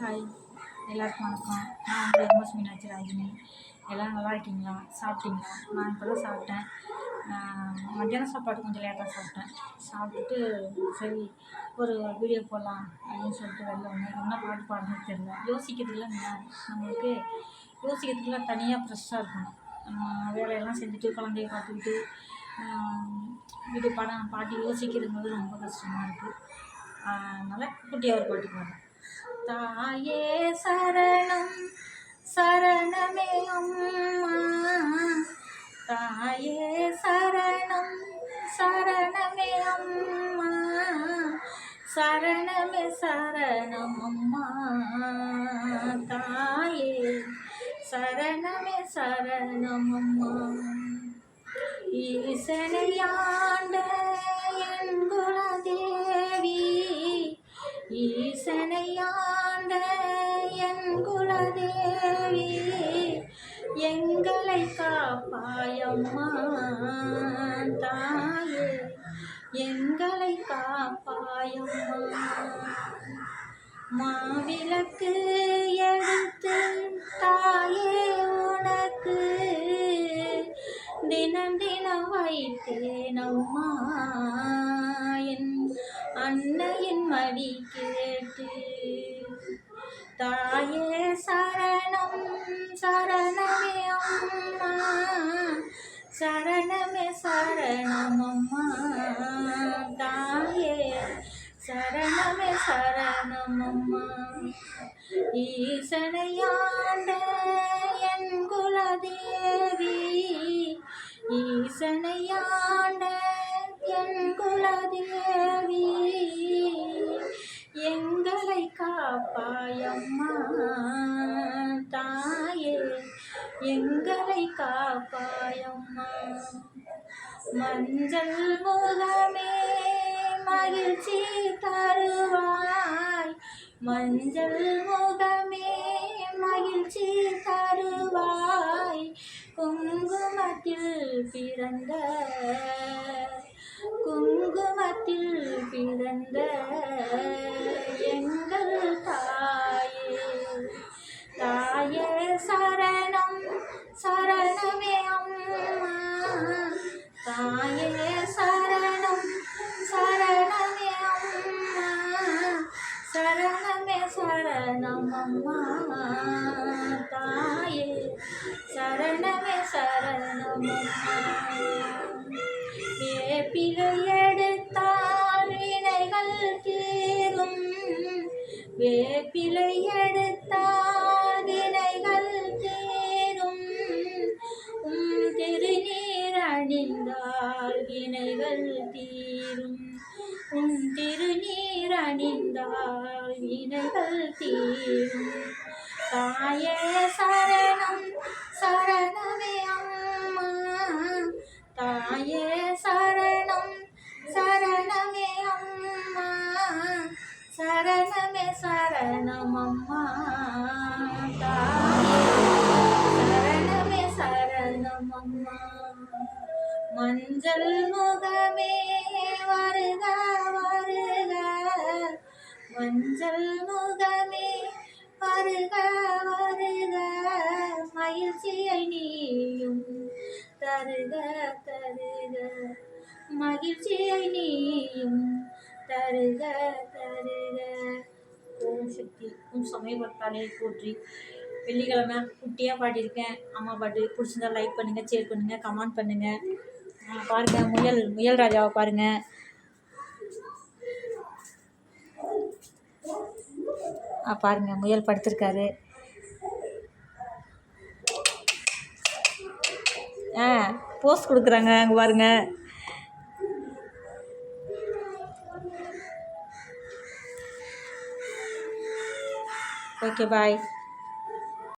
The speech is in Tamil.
ஹாய். எல்லாருக்கும் வணக்கம். நான் உங்கள் எம்எஸ் மீனாட்சி ராஜினி எல்லாம் நல்லா இருக்கீங்களா? சாப்பிட்டீங்களா? நான் இப்போ தான் சாப்பிட்டேன். மத்தியானம் சாப்பாடு கொஞ்சம் லேட்டாக சாப்பிட்டேன். சாப்பிட்டுட்டு சரி ஒரு வீடியோ போடலாம் அப்படின்னு சொல்லிட்டு வெளில வந்தேன். என்ன பாட்டு பாடணும்னு தெரியல. யோசிக்கிறதுலாம் நம்மளுக்கு யோசிக்கிறதுக்குலாம் தனியாக ஃப்ரெஷ்ஷாக இருக்கணும். வேலையெல்லாம் செஞ்சுட்டு குழந்தைய பார்த்துக்கிட்டு இது வீட்டு படம் பாட்டு யோசிக்கிறதுங்கிறது ரொம்ப கஷ்டமாக இருக்குது அதனால் குட்டியாக ஒரு பாட்டு பாடுறேன். தாயே சரணம் சரணமே அம்மா. தாயே சரணம் சரணமே அம்மா. சரணமே சரணம் அம்மா. தாயே சரணமே சரணம் அம்மா. ஈசனையாண்ட என் குலதேவி ஈசனையாண்ட என் குலதேவி எங்களை காப்பாயம்மா தாயே எங்களை காப்பாயம்மா மாவிளக்கு எடுத்து தாயே உனக்கு தினம் தினம் வைத்தேனம்மா. என் அன்னையின் மடி தாயே சரணம் சரணமே அம்மா. சரணமே சரணம் அம்மா. தாயே சரணமே சரணம் அம்மா. ஈசனையாண்ட என் குலதேவி. ஈசனையாண்ட என் குலதேவி. காப்பாயம்மா. தாயே எங்களை காப்பாயம்மா. மஞ்சள் முகமே மகிழ்ச்சி தருவாய். மஞ்சள் முகமே மகிழ்ச்சி தருவாய். குங்குமத்தில் பிறந்த குங்குமத்தில் பிறந்த சரணமே சரணம் அம்மா தாயே சரணமே சரணம் ஏ வேப்பிலை எடுத்தால் வினைகள் தீரும். வேப்பிலை எடு அணிந்தால் வினைகள் தீரும். உன் திருநீர் அணிந்தால் வினைகள் தீரும். தாயே சரணம் சரணமே அம்மா. தாயே சரணம் சரணமே அம்மா. சரணமே சரணம் அம்மா. தாயே சரணமே சரணம் அம்மா. மஞ்சள் முகமே வருக வருக. மஞ்சள் முகமே வருக வருக. மகிழ்ச்சியை நீயும் தருக தருக. மகிழ்ச்சியை நீயும் தருக தருக. ஓம் சக்தி ஓம் சமயபட்டாலே போற்றி. வெள்ளிக்கிழமை குட்டியாக பாடியிருக்கேன். அம்மா பாட்டு பிடிச்சிருந்தா லைக் பண்ணுங்கள் ஷேர் பண்ணுங்கள் கமெண்ட் பண்ணுங்கள் பாருங்கள் முயல் முயல் ராஜாவை பாருங்கள் ஆ பாருங்கள் முயல் படுத்திருக்காரு. ஆ போஸ் கொடுக்குறாங்க அங்கே பாருங்க. Okay bye